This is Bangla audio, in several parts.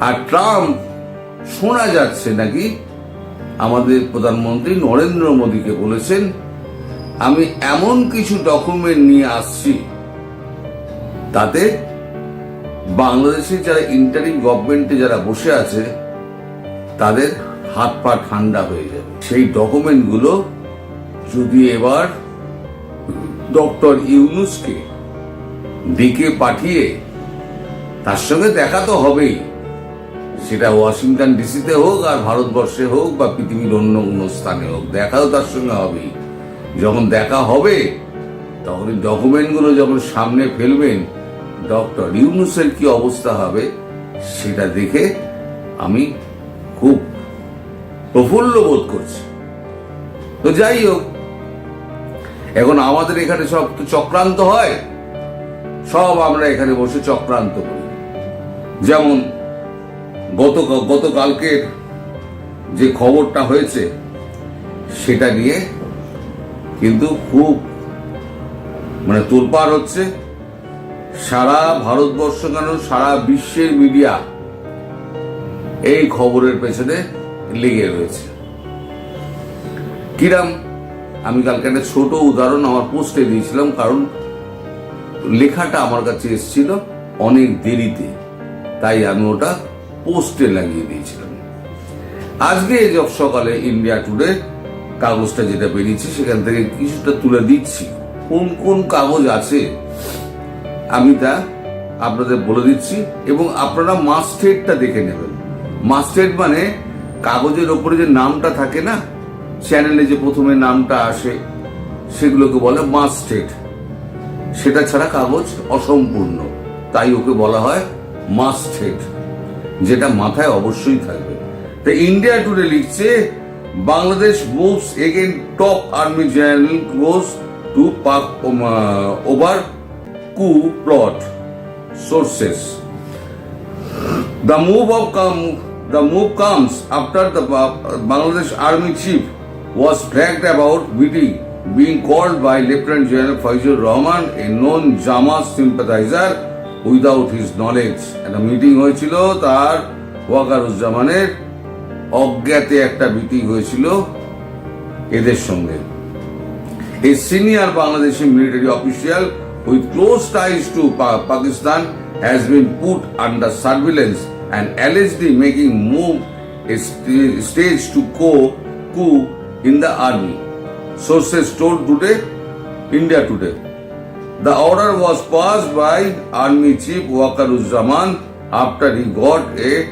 আর ট্রাম্প শোনা যাচ্ছে নাকি? আমাদের প্রধানমন্ত্রী নরেন্দ্র মোদীকে বলেছেন, আমি এমন কিছু ডকুমেন্ট নিয়ে আসছি তাতে বাংলাদেশে যারা ইন্টারিম গভর্নমেন্টে যারা বসে আছে, তাদের হাত পা ঠান্ডা হয়ে যাবে। সেই ডকুমেন্টগুলো যদি এবার ডক্টর ইউনুসকে ডেকে পাঠিয়ে, তার সঙ্গে দেখা তো হবেই। সেটা ওয়াশিংটন ডিসিতে হোক আর ভারতবর্ষে হোক বা পৃথিবীর অন্য কোনো স্থানে হোক, দেখাও তার সঙ্গে হবেই। যখন দেখা হবে, তখন ডকুমেন্টগুলো যখন সামনে ফেলবেন, ডক্টর ইউনুসের কি অবস্থা হবে সেটা দেখে আমি খুব প্রফুল্ল বোধ করছি। তো যাই হোক, এখন আমাদের এখানে সব তো চক্রান্ত হয়, সব আমরা এখানে বসে চক্রান্ত করি। যেমন গত গতকালকের যে খবরটা হয়েছে, সেটা নিয়ে কিন্তু খুব মানে তোলপাড় হচ্ছে। সারা ভারতবর্ষ কেন সারা বিশ্বের মিডিয়া এই খবরের পেছনে লেগে রয়েছে। কিরাম, আমি কালকে একটা ছোট উদাহরণ আমার পোস্টে দিয়েছিলাম, কারণ লেখাটা আমার কাছে এসেছিল অনেক দেরিতে। তাই আমি ওটা পোস্টে লাগিয়ে দিয়েছিলাম। আজকে যব সকালে ইন্ডিয়া টুডে কাগজটা যেটা বেরিয়েছে, সেখান থেকে কিছুটা তুলে দিচ্ছি। কোন কোন কাগজ আছে, আমি তা আপনাদের বলে দিচ্ছি এবং আপনারা মাস্টেডটা দেখে নেবেন। মাস্টেড মানে কাগজের ওপরে যে নামটা থাকে না চ্যানেলে যে প্রথমে নামটা আসে, সেগুলোকে বলে মাস্টেড সেটা ছাড়া কাগজ অসম্পূর্ণ। তাই ওকে বলা হয় মাস্টেড যেটা মাথায় অবশ্যই থাকবে তো ইন্ডিয়া টুডে লিখছে Bangladesh moves again top army general goes to Pak over coup plot sources move of come, the move comes after the Ba- Bangladesh Army chief was bragged about meeting being called by Lieutenant General Faizur Rahman, a known Jama sympathizer, without his knowledge একটা মিটিং হয়েছিল তার ওয়াকারুজ্জামানের। অজ্ঞাতে একটা মিটিং হয়েছিল এদের সঙ্গে। এই senior Bangladeshi military official with close ties to Pakistan has been put under surveillance and allege allegedly making move stage to co coup in the army sources told today India Today The order was passed by Army Chief Wakaruzaman after he got a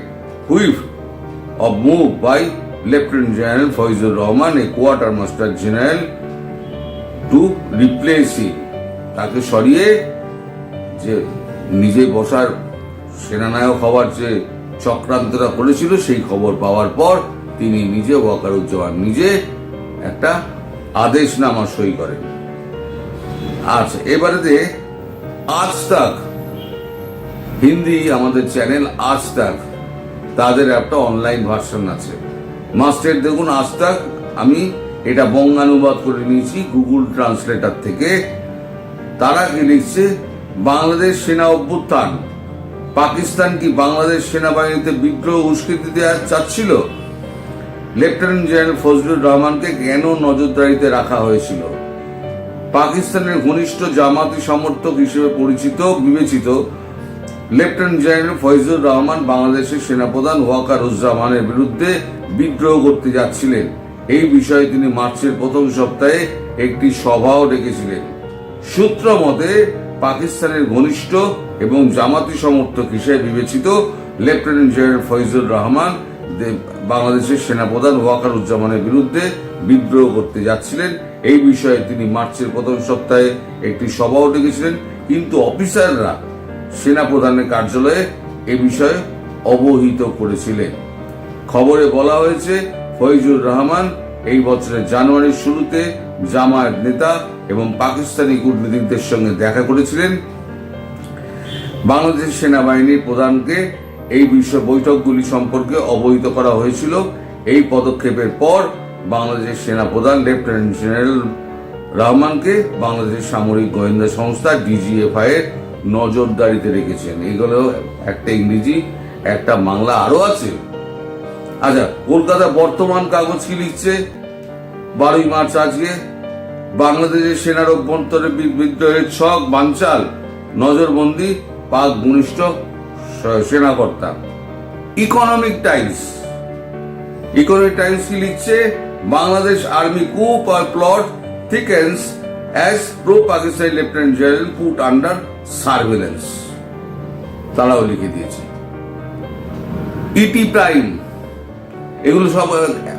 whiff of move by Lieutenant General Faizur Rahman, a quartermaster general to replace him তাকে সরিয়ে যে নিজে বসার সেনানায়ক হওয়ার যে চক্রান্তটা করেছিল সেই খবর পাওয়ার পর তিনি নিজে ওয়াকারুজ্জামান নিজে একটা আদেশনামা সই করেন আচ্ছা এবারে আজ তাক। হিন্দি আমাদের চ্যানেল আজ তাক। তাদের একটা অনলাইন ভার্সন আছে। মাস্টার, দেখুন, আজ তাক। আমি এটা বঙ্গানুবাদ করে নিয়েছি গুগল ট্রান্সলেটার থেকে। তারা কি লিখছে? বাংলাদেশ সেনা অভ্যুত্থান। পাকিস্তান কি বাংলাদেশ সেনাবাহিনীতে বিদ্রোহ উস্কে দিতে চাচ্ছিল? লেফটেন্যান্ট জেনারেল ফজলুর রহমানকে কেন নজরদারিতে রাখা হয়েছিল? পাকিস্তানের ঘনিষ্ঠ জামাতি সমর্থক হিসেবে পরিচিত, বিবেচিত লেফটেন্যান্ট জেনারেল ফয়জুর রহমান বাংলাদেশের সেনাপ্রধান ওয়াকারুজ্জামানের বিরুদ্ধে বিদ্রোহ করতে যাচ্ছিলেন। এই বিষয়ে তিনি মার্চের প্রথম সপ্তাহে একটি সভাও ডেকেছিলেন। সূত্র মতে, পাকিস্তানের ঘনিষ্ঠ এবং জামাতি সমর্থক হিসেবে বিবেচিত লেফটেন্যান্ট জেনারেল ফয়জুর রহমান বাংলাদেশের সেনাপ্রধান ওয়াকারুজ্জামানের বিরুদ্ধে বিদ্রোহ করতে যাচ্ছিলেন। এই বিষয়ে তিনি মার্চের প্রথম সপ্তাহে একটি সভাও ডেকেছিলেন। কিন্তু অফিসাররা সেনাপ্রধানের কার্যালয়ে এ বিষয়ে অবহিত করেছিলেন। খবরে বলা হয়েছে, ফৈজুর রহমান এই বছরের জানুয়ারির শুরুতে জামায়াত নেতা এবং পাকিস্তানি কূটনীতিকদের সঙ্গে দেখা করেছিলেন। বাংলাদেশ সেনাবাহিনীর প্রধানকে এই বিষয় বৈঠকগুলি সম্পর্কে অবহিত করা হয়েছিল। এই পদক্ষেপের পর বাংলাদেশের সেনা প্রধান লেফটেন্যান্ট জেনারেল রহমানকে বাংলাদেশ সামরিক গোয়েন্দা সংস্থা, ডিজিএফআই এর নজরদারিতে রেখেছেন। এগুলো একটা ইংরেজি, একটা বাংলা আরও আছে। আচ্ছা কলকাতা বর্তমান কাগজ কি লিখছে? বারোই মার্চ আজকে, বাংলাদেশের সেনার অভ্যন্তরে বিদ্রোহের ছক, বানচাল, নজরবন্দি, পাক ঘনিষ্ঠ সেনাকর্তা। ইকোনমিক টাইমস ইকোনমিক টাইমস কি লিখছে? Bangladesh army coup or plot thickens as pro Pakistani lieutenant general put under surveillance তারাও লিখে দিয়েছে। ইটি প্রাইম এগুলো সব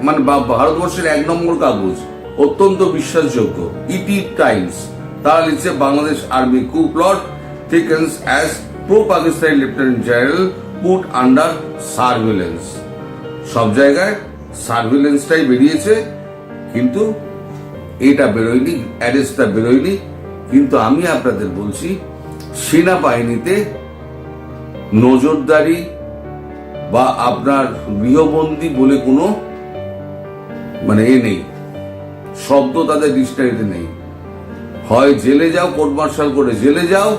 মানে ভারতবর্ষের এক নম্বর কাগজ, অত্যন্ত বিশ্বাসযোগ্য। ইটি টাইমস তারা লিখছে Bangladesh army coup plot thickens as pro Pakistani lieutenant general put under surveillance সব জায়গায় সার্ভেলেন্সটাই বেরিয়েছে, কিন্তু এটা বেরোয়নি, অ্যারেস্টটা বেরোয়নি। কিন্তু আমি আপনাদের বলছি, সেনাবাহিনীতে নজরদারি বা আপনার গৃহবন্দী বলে কোনো মানে এ নেই। শব্দ তাদের ডিকশনারিতে নেই। হয় জেলে যাও, কোর্ট মার্শাল করে জেলে যাও,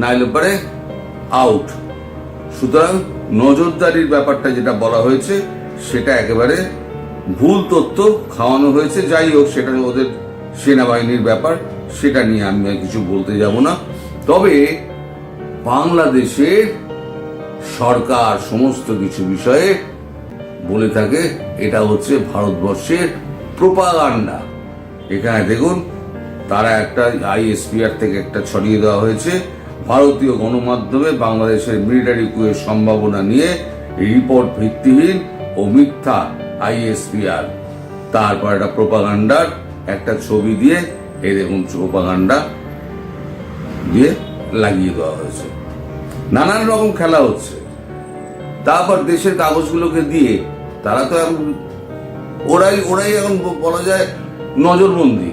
নাইলে পরে আউট সুতরাং নজরদারির ব্যাপারটা যেটা বলা হয়েছে সেটা একেবারে ভুল তথ্য খাওয়ানো হয়েছে। যাই হোক, সেটা ওদের সেনাবাহিনীর ব্যাপার, সেটা নিয়ে আমি কিছু বলতে যাব না। তবে বাংলাদেশের সরকার সমস্ত কিছু বিষয়ে বলে থাকে, এটা হচ্ছে ভারতবর্ষের প্রোপাগান্ডা। এখানে দেখুন, তারা একটা আইএসপিআর থেকে একটা ছড়িয়ে দেওয়া হয়েছে। ভারতীয় গণমাধ্যমে বাংলাদেশের মিলিটারি কুয়ের সম্ভাবনা নিয়ে রিপোর্ট ভিত্তিহীন। ও মিথ্যা আইএসপিআর তারপর একটা প্রোপাগান্ডার, একটা ছবি দিয়ে, এই দেখুন প্রোপাগান্ডা দিয়ে লাগিয়ে দেওয়া হয়েছে। নানান রকম খেলা হচ্ছে। তারপর দেশের কাগজগুলোকে দিয়ে তারা তো এখন ওরাই ওরাই এখন বলা যায় নজরবন্দি।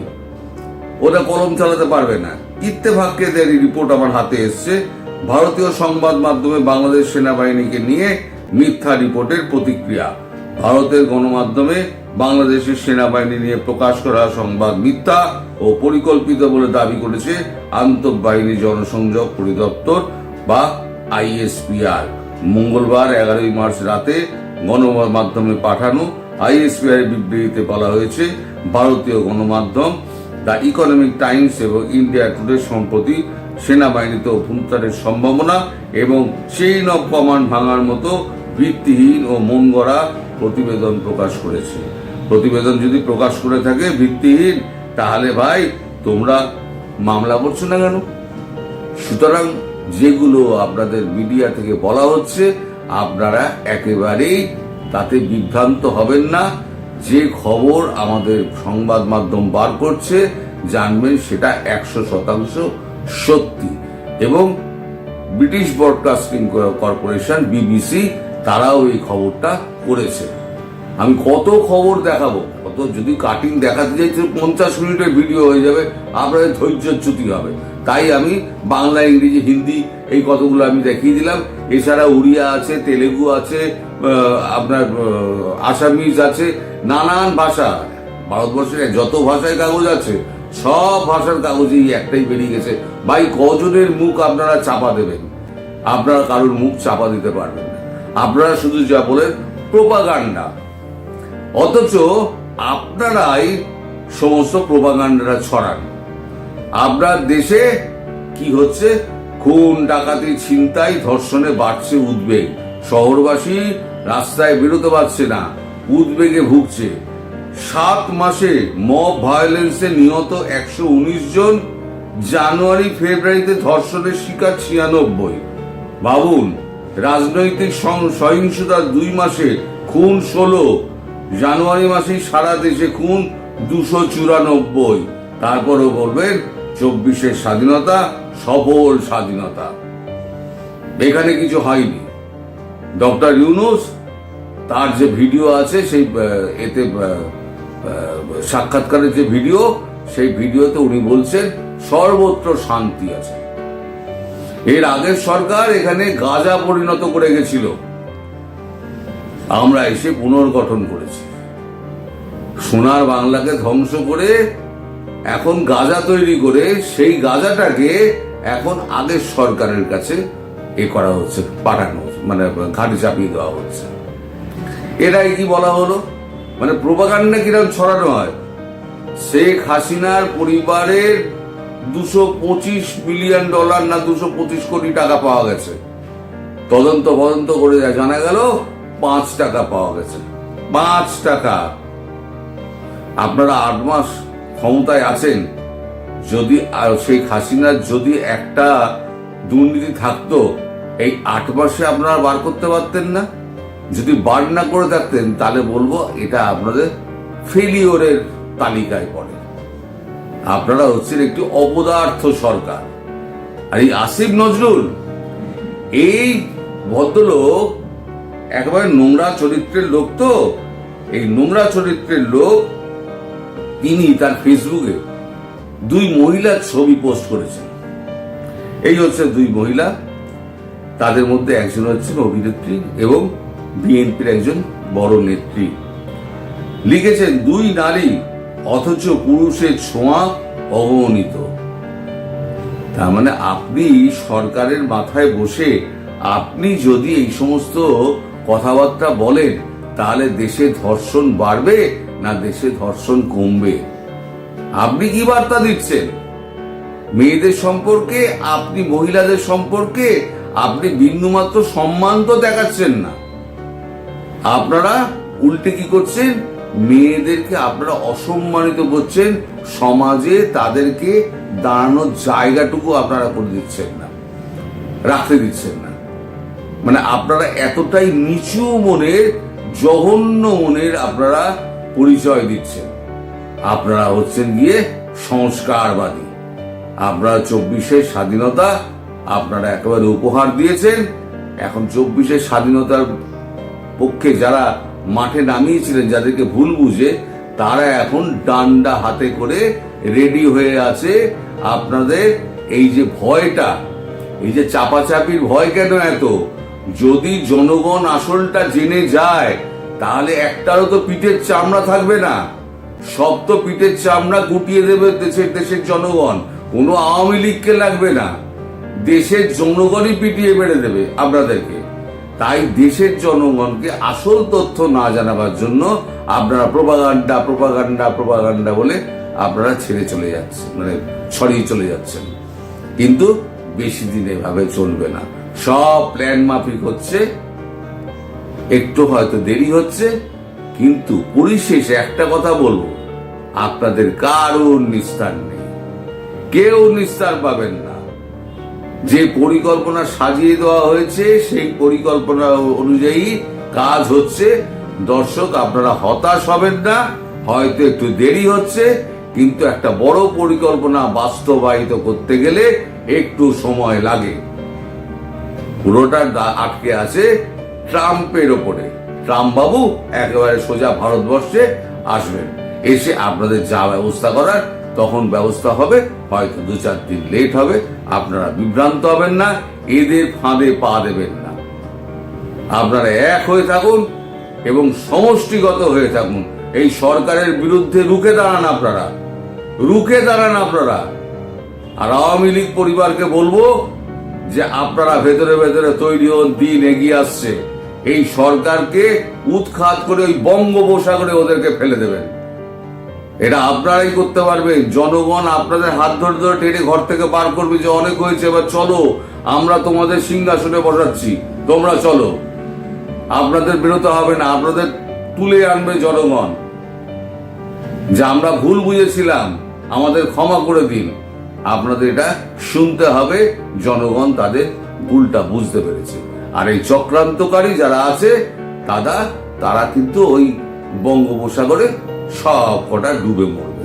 ওরা কলম চালাতে পারবে না। ইত্তেফাককে এদের রিপোর্ট আমার হাতে এসছে, ভারতীয় সংবাদ মাধ্যমে বাংলাদেশ সেনাবাহিনীকে নিয়ে মিথ্যা রিপোর্টের প্রতিক্রিয়া। ভারতের গণমাধ্যমে বাংলাদেশের সেনাবাহিনী নিয়ে প্রকাশ করা সংবাদ মিথ্যা ও পরিকল্পিত বলে দাবি করেছে আন্তঃবাহিনী জনসংযোগ পরিদপ্তর বা আইএসপিআর। মঙ্গলবার এগারোই মার্চ রাতে গণমাধ্যমে পাঠানো আইএসপিআর বিবৃতিতে বলা হয়েছে, ভারতীয় গণমাধ্যম দ্য ইকোনমিক টাইমস এবং ইন্ডিয়া টুডে সম্প্রতি সেনাবাহিনীতে অভ্যন্তরের সম্ভাবনা এবং চেইন অফ কমান্ড ভাঙার মতো ভিত্তিহীন ও মন গড়া প্রতিবেদন প্রকাশ করেছে। প্রতিবেদন যদি প্রকাশ করে থাকে ভিত্তিহীন, তাহলে ভাই তোমরা মামলা করছ না কেন? সুতরাং যেগুলো আপনাদের মিডিয়া থেকে বলা হচ্ছে, আপনারা একেবারেই তাতে বিভ্রান্ত হবেন না। যে খবর আমাদের সংবাদ মাধ্যম বার করছে, জানবেন সেটা একশো শতাংশ সত্যি। এবং ব্রিটিশ ব্রডকাস্টিং কর্পোরেশন, বিবিসি তারাও এই খবরটা করেছে। আমি কত খবর দেখাবো? কত যদি কাটিং দেখাতে যাই পঞ্চাশ মিনিটের ভিডিও হয়ে যাবে, আপনাদের ধৈর্যচ্যুতি হবে। তাই আমি বাংলা, ইংরেজি, হিন্দি এই কতগুলো আমি দেখিয়ে দিলাম। এছাড়া উড়িয়া আছে, তেলেগু আছে আপনার আসামিজ আছে, নানান ভাষা ভারতবর্ষের যত ভাষায় কাগজ আছে, সব ভাষার কাগজেই একটাই বেরিয়ে গেছে। ভাই, কজনের মুখ আপনারা চাপা দেবেন? আপনারা কারোর মুখ চাপা দিতে পারবেন না। আপনারা শুধু যা বলেন প্রোপাগান্ডা অথচ আপনারাই সমস্ত প্রোপাগান্ডাটা ছড়ান। আপনার দেশে কি হচ্ছে? খুন, ডাকাতি, ছিনতাই, ধর্ষণে বাড়ছে উদ্বেগ। শহরবাসী রাস্তায় বেরোতে পারছে না, উদ্বেগে ভুগছে। সাত মাসে মব ভায়োলেন্সে নিহত একশো উনিশ জন জানুয়ারি ফেব্রুয়ারিতে ধর্ষণের শিকার ছিয়ানব্বই। ভাবুন রাজনৈতিক সহিংসতা দুই মাসে খুন ষোলো। জানুয়ারি মাসেই সারা দেশে খুন দুশো চুরানব্বই। তারপরও বলবেন, চব্বিশের স্বাধীনতা সফল স্বাধীনতা। এখানে কিছু হয়নি। ডক্টর ইউনুস, তার যে ভিডিও আছে, সেই এতে সাক্ষাৎকারের যে ভিডিও, সেই ভিডিওতে উনি বলছেন, সর্বত্র শান্তি আছে। এর আগের সরকার এখানে গাজা পরিণত করে গেছিল। আমরা এসে পুনর্গঠন করেছি। সোনার বাংলাকে ধ্বংস করে এখন গাজা তৈরি করে সেই গাজাটাকে এখন আগের সরকারের কাছে এ করা হচ্ছে, পাঠানো মানে ঘাটে চাপিয়ে দেওয়া হচ্ছে। এটাই কি বলা হলো? মানে প্রোপাগান্ডা কীরকম ছড়ানো হয়? শেখ হাসিনার পরিবারের দুশো পঁচিশ মিলিয়ন ডলার না দুশো পঁচিশ কোটি টাকা পাওয়া গেছে। তদন্ত তদন্ত করে জানা গেল, পাঁচ টাকা পাওয়া গেছে। পাঁচ টাকা। আপনারা আট মাস ক্ষমতায় আছেন, যদি শেখ হাসিনার যদি একটা দুর্নীতি থাকতো, এই আট মাসে আপনারা বার করতে পারতেন না? যদি বার না করে থাকতেন, তাহলে বলব এটা আপনাদের ফেলিওরের তালিকায় পড়ে। আপনারা হচ্ছেন একটি অপদার্থ সরকার। আর এই আসিফ নজরুল, এই ভদ্রলোক একেবারে নোংরা চরিত্রের লোক তো? এই নোংরা চরিত্রের লোক, তিনি তার ফেসবুকে দুই মহিলার ছবি পোস্ট করেছেন। এই হচ্ছে দুই মহিলা, তাদের মধ্যে একজন হচ্ছেন অভিনেত্রী এবং বিএনপির একজন বড় নেত্রী। লিখেছেন, দুই নারী অথচ পুরুষের ছোঁয়া অগণিত। তার মানে আপনি সরকারের মাথায় বসে আপনি যদি এই সমস্ত কথাবার্তা বলেন, তাহলে দেশে ধর্ষণ বাড়বে না দেশে ধর্ষণ কমবে? আপনি কি বার্তা দিচ্ছেন? মেয়েদের সম্পর্কে, আপনি মহিলাদের সম্পর্কে, আপনি বিন্দুমাত্র সম্মান তো দেখাচ্ছেন না। আপনারা উল্টে কি করছেন? মেয়েদেরকে আপনারা অসম্মানিত করছেন, সমাজে তাদেরকে দাঁড়ানোর জায়গাটুকু আপনারা করে দিচ্ছেন না, রাখতে দিচ্ছেন না। মানে আপনারা এতটাই নিচু মনের, জঘন্য মনের আপনারা পরিচয় দিচ্ছেন। আপনারা হচ্ছেন গিয়ে সংস্কারবাদী। আপনারা চব্বিশের স্বাধীনতা আপনারা একেবারে উপহার দিয়েছেন। এখন চব্বিশের স্বাধীনতার পক্ষে যারা মাঠে নামিয়েছিলেন যাদেরকে ভুল বুঝে, তারা এখন ডান্ডা হাতে করে রেডি হয়ে আছে। আপনাদের এই যে ভয়টা, এই যে চাপাচাপির ভয় কেন এত? যদি জনগণ আসলটা জেনে যায়, তাহলে একটারও তো পিঠের চামড়া থাকবে না। সব তো পিঠের চামড়া গুটিয়ে দেবে দেশের দেশের জনগণ। কোনো আওয়ামী লীগকে লাগবে না। দেশের জনগণই পিটিয়ে মেরে দেবে আপনাদেরকে। তাই দেশের জনগণকে আসল তথ্য না জানাবার জন্য আপনারা প্রপাগান্ডা প্রপাগান্ডা প্রপাগান্ডা বলে আপনারা ছেড়ে চলে যাচ্ছেন মানে ছড়িয়ে চলে যাচ্ছেন। কিন্তু বেশি দিন এভাবে চলবে না। সব প্ল্যান মাফিক হচ্ছে। একটু হয়তো দেরি হচ্ছে, কিন্তু পরিশেষে একটা কথা বলব। আপনাদের কারোর নিস্তার নেই। কেউ নিস্তার পাবেন না। যে পরিকল্পনা সাজিয়ে দেওয়া হয়েছে, সেই পরিকল্পনা অনুযায়ী কাজ হচ্ছে। দর্শক, আপনারা হতাশ হবেন না, হয়তো একটু দেরি হচ্ছে, কিন্তু একটা বড় পরিকল্পনা বাস্তবায়িত করতে গেলে একটু সময় লাগে। পুরোটা আটকে আছে ট্রাম্পের ওপরে। ট্রাম্প বাবু একেবারে সোজা ভারতবর্ষে আসবেন। এসে আপনাদের যা ব্যবস্থা করার, তখন ব্যবস্থা হবে, হয়তো দু চার দিন লেট হবে। আপনারা বিভ্রান্ত হবেন না এদের ফাঁদে পা দেবেন না। আপনারা এক হয়ে থাকুন এবং সমষ্টিগত হয়ে থাকুন। এই সরকারের বিরুদ্ধে রুখে দাঁড়ান আপনারা। রুখে দাঁড়ান আপনারা। আর আওয়ামী লীগ পরিবারকে বলব যে আপনারা ভেতরে ভেতরে তৈরি হন, দিন এগিয়ে আসছে। এই সরকারকে উৎখাত করে ওই বঙ্গোপসাগরে ওদেরকে ফেলে দেবেন। এটা আপনারাই করতে পারবেন। জনগণ আপনাদের হাত ধরে ধরে টেনে ঘর থেকে বার করবে যে অনেক হয়েছে, এবার চলো, আমরা তোমাদের সিংহাসনে বসাচ্ছি। তোমরা চলো। আপনাদের বেরোতে হবে না, আপনাদের তুলে আনবে জনগণ। যে আমরা ভুল বুঝেছিলাম, আমাদের ক্ষমা করে দিন। আপনাদের এটা শুনতে হবে, জনগণ তাদের ভুলটা বুঝতে পেরেছে। আর এই চক্রান্তকারী যারা আছে তারা তারা কিন্তু ওই বঙ্গোপসাগরে সব কটা ডুবে মরবে।